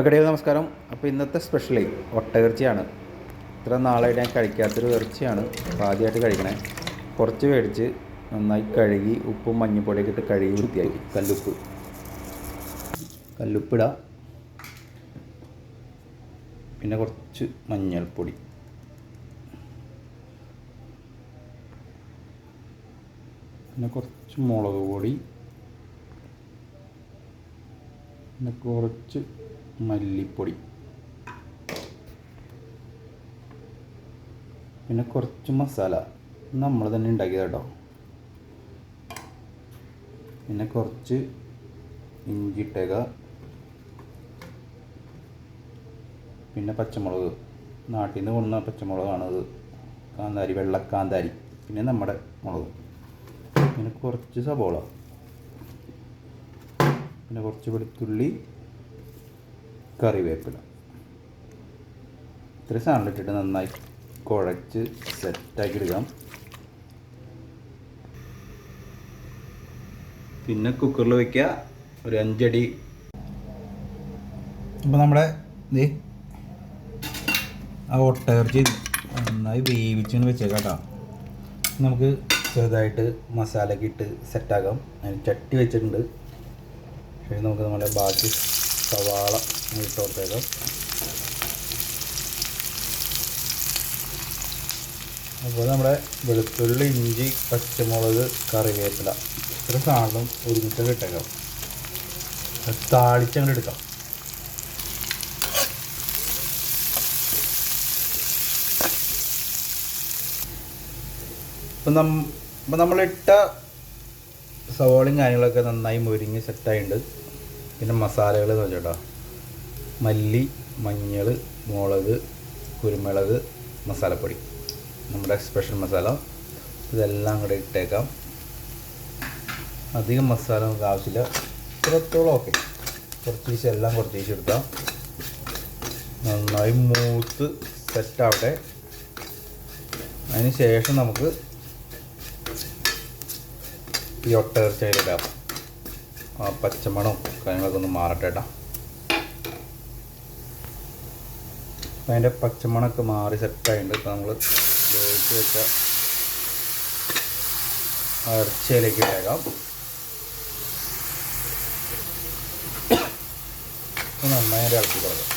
അപ്പോൾ കിടയിൽ നമസ്കാരം. അപ്പോൾ ഇന്നത്തെ സ്പെഷ്യലി ഒട്ടയിറച്ചിയാണ് ഇത്ര നാളായിട്ട് ഞാൻ കഴിക്കാത്തൊരു ഇറച്ചിയാണ് അപ്പോൾ ആദ്യമായിട്ട് കഴിക്കണേ. കുറച്ച് മേടിച്ച് നന്നായി കഴുകി ഉപ്പും മഞ്ഞൾപ്പൊടിയൊക്കെ ഇട്ട് കഴുകി വൃത്തിയാക്കി. കല്ലുപ്പ്. കല്ലുപ്പിടാം. പിന്നെ കുറച്ച് മഞ്ഞൾപ്പൊടി. പിന്നെ കുറച്ച് മുളക് പൊടി. പിന്നെ കുറച്ച് മല്ലിപ്പൊടി. പിന്നെ കുറച്ച് മസാല നമ്മൾ തന്നെ ഉണ്ടാക്കിയത് കേട്ടോ പിന്നെ കുറച്ച് ഇഞ്ചിട്ടക പിന്നെ പച്ചമുളക്. നാട്ടിൽ നിന്ന് കൊണ്ടുവന്ന പച്ചമുളകാണ് ഇത് കാന്താരി വെള്ളക്കാന്താരി. പിന്നെ നമ്മുടെ മുളക്. പിന്നെ കുറച്ച് സബോള പിന്നെ കുറച്ച് വെളുത്തുള്ളി. കറിവേപ്പില. ഇത്രയും സാധനം ഇട്ടിട്ട് നന്നായി കുഴച്ച് സെറ്റാക്കി എടുക്കാം. പിന്നെ കുക്കറിൽ വയ്ക്കുക ഒരു അഞ്ചടി. അപ്പോൾ നമ്മുടെ ഇത് ആ ഒട്ടയിറച്ചി നന്നായി വേവിച്ചെന്ന് വെച്ചേക്കാം കേട്ടോ. നമുക്ക് ചെറുതായിട്ട് മസാലയൊക്കെ ഇട്ട് സെറ്റാക്കാം അതിന് ചട്ടി വെച്ചിട്ടുണ്ട്. പക്ഷേ നമുക്ക് നമ്മുടെ ബാക്കി സവാള ഇട്ട് അപ്പോൾ നമ്മുടെ വെളുത്തുള്ളി ഇഞ്ചി പച്ചമുളക് കറിവേപ്പില ഇത്ര സാധനം ഒരുമിച്ച് ഇട്ടേക്കാം. താളിച്ചങ്ങോട്ട് എടുക്കാം. ഇപ്പം നം ഇപ്പം നമ്മളിട്ട സവാളയും കാര്യങ്ങളൊക്കെ നന്നായി മുരിങ്ങി സെറ്റായിട്ടുണ്ട് പിന്നെ മസാലകൾ എന്ന് വെച്ചോട്ടോ മല്ലി മഞ്ഞൾ മുളക് കുരുമുളക് മസാലപ്പൊടി. നമ്മുടെ സ്പെഷ്യൽ മസാല. ഇതെല്ലാം കൂടെ ഇട്ടേക്കാം. അധികം മസാല നമുക്ക് ആവശ്യമില്ല. ഇത്രത്തോളം ഓക്കെ കുറച്ച് പീസ് എല്ലാം കുറച്ച് പീസ് എടുത്താൽ നന്നായി മൂത്ത് സെറ്റാവട്ടെ അതിന് ശേഷം നമുക്ക് ഈ ഒട്ട ഇറച്ചിയിലിടാം ആ പച്ചമണവും കാര്യങ്ങളൊക്കെ ഒന്ന് മാറട്ടെ കേട്ടോ അതിന്റെ പച്ചമണമൊക്കെ മാറി സെറ്റായിട്ടുണ്ട്. ഇപ്പം നമ്മൾ വേവിച്ച് വെച്ച ഇറച്ചിയിലേക്ക് ഇട്ടേക്കാം. നന്നായി ഇളക്കി കൊടുക്കാം.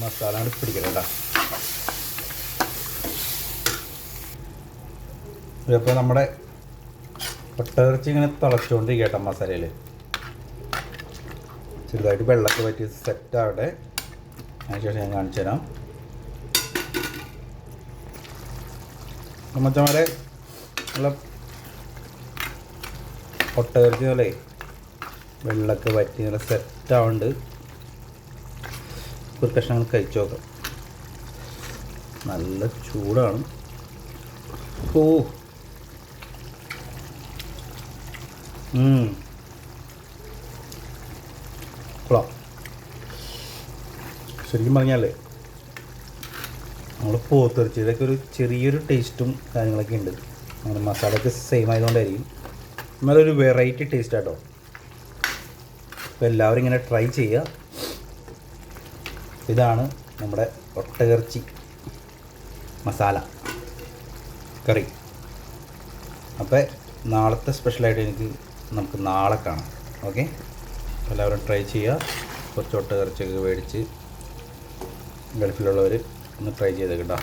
മസാല അങ്ങോട്ട് ഇപ്പോൾ നമ്മുടെ ഒട്ടയിറച്ചി ഇങ്ങനെ തിളച്ചുകൊണ്ടിരിക്കട്ടെ മസാലയിൽ ചെറുതായിട്ട് വെള്ളമൊക്കെ പറ്റി സെറ്റ് ആവട്ടെ അതിനുശേഷം ഞാൻ കാണിച്ചു തരാം. മച്ചമാരെ നല്ല ഒട്ടയിറച്ചി പോലെ വെള്ളമൊക്കെ പറ്റി നല്ല സെറ്റ് ആവുന്നുണ്ട് ഒരു കഷ്ണം കഴിച്ചു നോക്കാം. നല്ല ചൂടാണ്. ഓ ശരിക്കും പറഞ്ഞാലേ നമ്മൾ ഇതൊക്കെ ഒരു ചെറിയൊരു ടേസ്റ്റും കാര്യങ്ങളൊക്കെ ഉണ്ട്. നമ്മുടെ മസാലയൊക്കെ സെയിം ആയതുകൊണ്ടായിരിക്കും. ഒരു വെറൈറ്റി ടേസ്റ്റ് ആട്ടോ. അപ്പോൾ എല്ലാവരും ഇങ്ങനെ ട്രൈ ചെയ്യുക ഇതാണ് നമ്മുടെ ഒട്ടകിറച്ചി മസാല കറി. അപ്പോൾ നാളത്തെ സ്പെഷ്യലായിട്ട് എനിക്ക് നമുക്ക് നാളെ കാണാം. ഓക്കെ? എല്ലാവരും ട്രൈ ചെയ്യുക. കുറച്ച് ഒട്ടകർച്ചിയൊക്കെ മേടിച്ച് ഗൾഫിലുള്ളവർ ഒന്ന് ട്രൈ ചെയ്ത് കേട്ടോ.